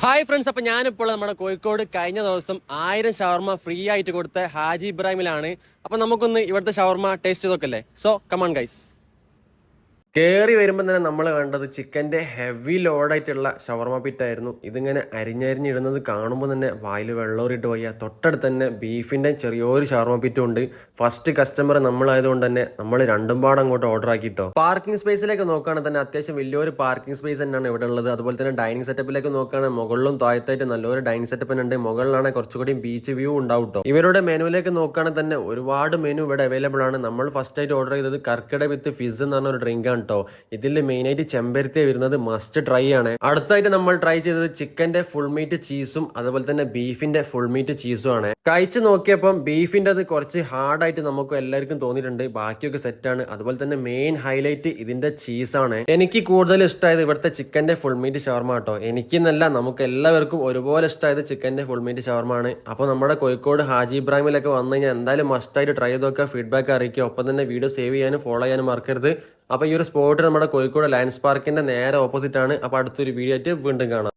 Hi friends അപ്പൊ ഞാനിപ്പോൾ നമ്മുടെ കോഴിക്കോട് കഴിഞ്ഞ ദിവസം ആയിരം ഷവർമ ഫ്രീ ആയിട്ട് കൊടുത്ത ഹാജി ഇബ്രാഹിമിലാണ്. അപ്പൊ നമുക്കൊന്ന് ഇവിടുത്തെ ഷവർമ ടേസ്റ്റ് ചെയ്തൊക്കെ സോ കമാൺ ഗൈസ് കയറി വരുമ്പോൾ തന്നെ നമ്മൾ കണ്ടത് ചിക്കന്റെ ഹെവി ലോഡായിട്ടുള്ള ഷവർമ പിറ്റായിരുന്നു. ഇതിങ്ങനെ അരിഞ്ഞരിഞ്ഞിടുന്നത് കാണുമ്പോൾ തന്നെ വായിൽ വെള്ളമൂറിയിട്ട് പോയ തൊട്ടടുത്ത് തന്നെ ബീഫിന്റെ ചെറിയൊരു ഷവർമ പിറ്റും ഉണ്ട് ഫസ്റ്റ് കസ്റ്റമർ നമ്മളായതുകൊണ്ട് തന്നെ നമ്മൾ രണ്ടും പാടം അങ്ങോട്ട് ഓർഡർ ആക്കിയിട്ടോ പാർക്കിംഗ് സ്പേസിലേക്ക് നോക്കുകയാണെങ്കിൽ തന്നെ അത്യാവശ്യം വലിയൊരു പാർക്കിംഗ് സ്പേസ് തന്നെയാണ് ഇവിടെ ഉള്ളത്. അതുപോലെ തന്നെ ഡൈനിങ് സെറ്റപ്പിലേക്ക് നോക്കുകയാണെങ്കിൽ മുകളിലും താഴത്തായിട്ട് നല്ലൊരു ഡൈനിങ് സെറ്റപ്പ് ഉണ്ട്. മുകളിലാണെങ്കിൽ കുറച്ചുകൂടി ബീച്ച് വ്യൂ ഉണ്ടാവും ഇവരുടെ മെനുവിലേക്ക് നോക്കുകയാണെങ്കിൽ തന്നെ ഒരുപാട് മെനു ഇവിടെ അവൈലബിൾ ആണ്. നമ്മൾ ഫസ്റ്റ് ആയിട്ട് ഓർഡർ ചെയ്തത് കർക്കിട വിത്ത് ഫിസ് എന്ന് പറഞ്ഞ ഒരു ഡ്രിങ്ക് ആണ് കേട്ടോ. ഇതിൽ മെയിൻ ആയിട്ട് ചെമ്പരത്തി വരുന്നത് മസ്റ്റ് ട്രൈ ആണ്. അടുത്തായിട്ട് നമ്മൾ ട്രൈ ചെയ്തത് ചിക്കന്റെ ഫുൾ മീറ്റ് ചീസും അതുപോലെ തന്നെ ബീഫിന്റെ ഫുൾ മീറ്റ് ചീസും ആണ്. കഴിച്ചു നോക്കിയപ്പം ബീഫിന്റെ അത് കുറച്ച് ഹാർഡായിട്ട് നമുക്ക് എല്ലാവർക്കും തോന്നിയിട്ടുണ്ട്. ബാക്കിയൊക്കെ സെറ്റാണ് അതുപോലെ തന്നെ മെയിൻ ഹൈലൈറ്റ് ഇതിന്റെ ചീസാണ് എനിക്ക് കൂടുതൽ ഇഷ്ടമായത് ഇവിടുത്തെ ചിക്കന്റെ ഫുൾ മീറ്റ് ഷവർമ കേട്ടോ എനിക്കെന്നല്ല നമുക്ക് എല്ലാവർക്കും ഒരുപോലെ ഇഷ്ടമായത് ചിക്കന്റെ ഫുൾ മീറ്റ് ഷവർമ ആണ്. അപ്പോൾ നമ്മുടെ കോഴിക്കോട് ഹാജി ഇബ്രാഹിമിലൊക്കെ വന്നു കഴിഞ്ഞാൽ എന്തായാലും മസ്റ്റായിട്ട് ട്രൈ ചെയ്ത് നോക്കുക. ഫീഡ്ബാക്ക് അറിയിക്കുക. ഒപ്പം തന്നെ വീഡിയോ സേവ് ചെയ്യാനും ഫോളോ ചെയ്യാനും മറക്കരുത്. അപ്പോൾ ഈ ഒരു സ്പോട്ട് നമ്മുടെ കോഴിക്കോട് ലയൻസ് പാർക്കിന്റെ നേരെ ഓപ്പോസിറ്റ് ആണ്. അപ്പോൾ അടുത്തൊരു വീഡിയോ ആയിട്ട് വീണ്ടും കാണാം.